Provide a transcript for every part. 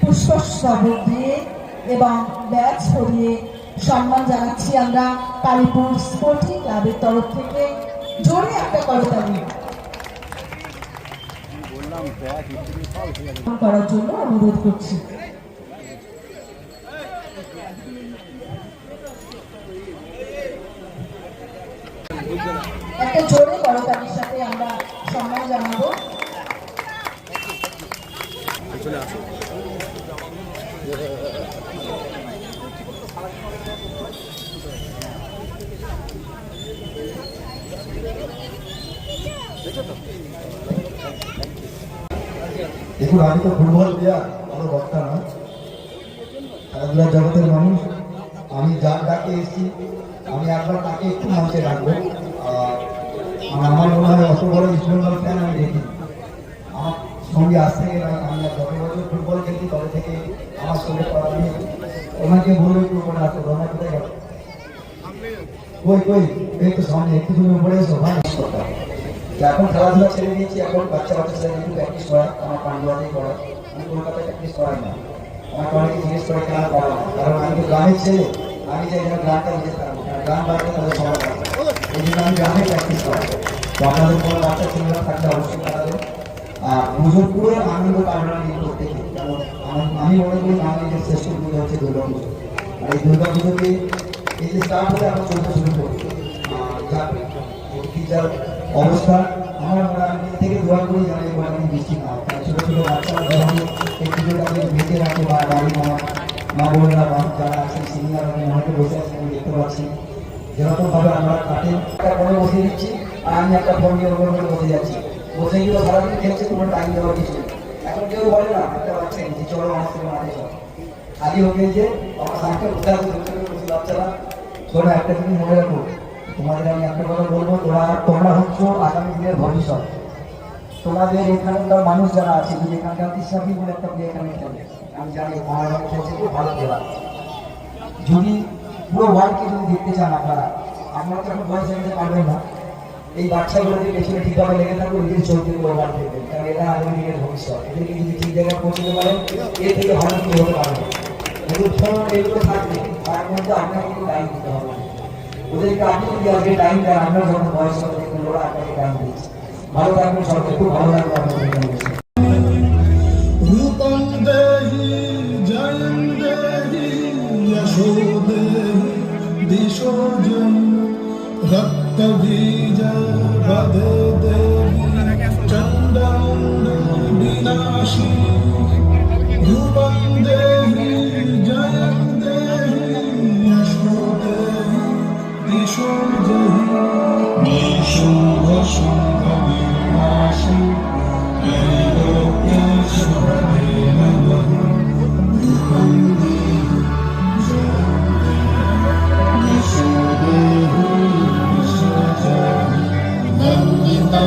পুষ্পস্তবক দিয়ে এবং ব্যাচ পরিয়ে সম্মান জানাচ্ছি আমরা কালীপুর স্পোর্টিং ক্লাবের তরফ থেকে। জোরে একটা করতালি করার জন্য অনুরোধ করছি। একটা জোরে করতালির সাথে আমরা সম্মান জানাব। দেখুন, আমি তো ফুটবল প্লেয়ার ভালো বক্তা না। খেলাধুলার জগতের মানুষ। আমি যার ডাকে এসেছি, আমি একবার তাকে একটু মঞ্চে রাখব। আর আর আমার মনে হয় অত বড় ইস্টবেঙ্গল ফ্যান আমি দেখি। আমার সঙ্গে আসতে গেলে আমি যত বছর ফুটবল খেলছি, তবে থেকে আমার সঙ্গে পড়া নিয়ে ওনাকে বলব একটু উপরে আসো রোনা কোথায় গেল? কই কই? এই তো সামনে, একটু উপরে এসো, ভাই। এখন খেলাধুলা ছেড়ে দিয়েছি, এখন বাচ্চা বাচ্চা ছেলে একটু প্র্যাকটিস করায়, আমার পান্ডুয়াতেই করায়। আমি কলকাতায় প্র্যাকটিস করাই না। আমাকে অনেকে জিজ্ঞেস করে কেন করা কারণ আমি তো গ্রামের ছেলে, আমি চাই যেন গ্রামটা নিজে থাকব গ্রাম বাড়িতে তাদের সবার এই জন্য আমি গ্রামে প্র্যাকটিস করাই। তো আপনাদের কোনো বাচ্চা ছেলেরা থাকলে অবশ্যই তাদের আর পুজোর পুরো আনন্দ কামনা নিয়ে প্রত্যেকে কারণ আমি মনে করি বাঙালিদের শ্রেষ্ঠ পুজো হচ্ছে দুর্গা পুজো। আর এই দুর্গা পুজোকে এই যে স্টার্ট হলে আমরা চলতে শুরু করি। আর টিচার অবস্থা থেকে দোয়া করি যেন এই কোনো বৃষ্টি না ছোটো ছোটো বাচ্চারা যখন এই রাখে বা বাড়ি মা মা বোনেরা যারা আছেন সিনিয়র অনেকে বসে আছেন, আমি দেখতে পাচ্ছি। যেরকম ভাবে আমরা কাটে, একটা ফোনে বসে দিচ্ছি, আর আমি একটা ফোন করে বসে যাচ্ছি। বসে গিয়ে সারাদিন খেলছে, কোনো টাইম দেওয়ার কিছু এখন কেউ বলে না, একটা যে চলো আমার মাঠে চলো। খালি হয়ে গিয়েছে আমার সামনে বসে একটা জিনিস মনে রাখো তোমাদের আমি একটা কথা বলব তোমরা তোমরা হচ্ছ আগামী দিনের ভবিষ্যৎ। তোমাদের এখানকার মানুষ যারা আছে যদি এখানকার ইসলামী বলে একটা প্লে এখানে খেলে। আমি জানি মহারাজ খেলছে খুব ভালো খেলা যদি পুরো ওয়ার্ল্ডকে যদি দেখতে চান আপনারা আপনারা তো এখন বয়স জানতে পারবেন না। এই বাচ্চাগুলো যদি পেছনে ঠিকভাবে লেগে থাকবে ওদের চলতে পুরো ওয়ার্ল্ড দেখবেন। কারণ এরা আগামী দিনের ভবিষ্যৎ। এদেরকে যদি ঠিক জায়গায় পৌঁছতে পারেন এর থেকে ভালো কিছু হতে পারবে। এগুলো এগুলো থাকবে, তার মধ্যে আপনাকে টাইম দিতে হবে। ওদেরকে আপনি যদি আজকে টাইম দেন, আমরা যখন বয়স হবে দেখবেন ওরা আপনাকে টাইম দিচ্ছে। ভালো থাকবেন সবাই খুব ভালো লাগবে আপনাদের রূপম দেহি দেহি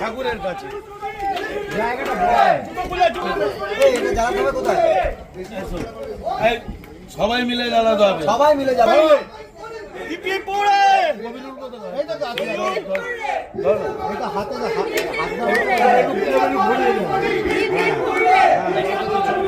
ঠাকুরের কাছে সবাই মিলে জ্বালাতে হবে। সবাই মিলে যাবে। ঠাকুরটা ভালো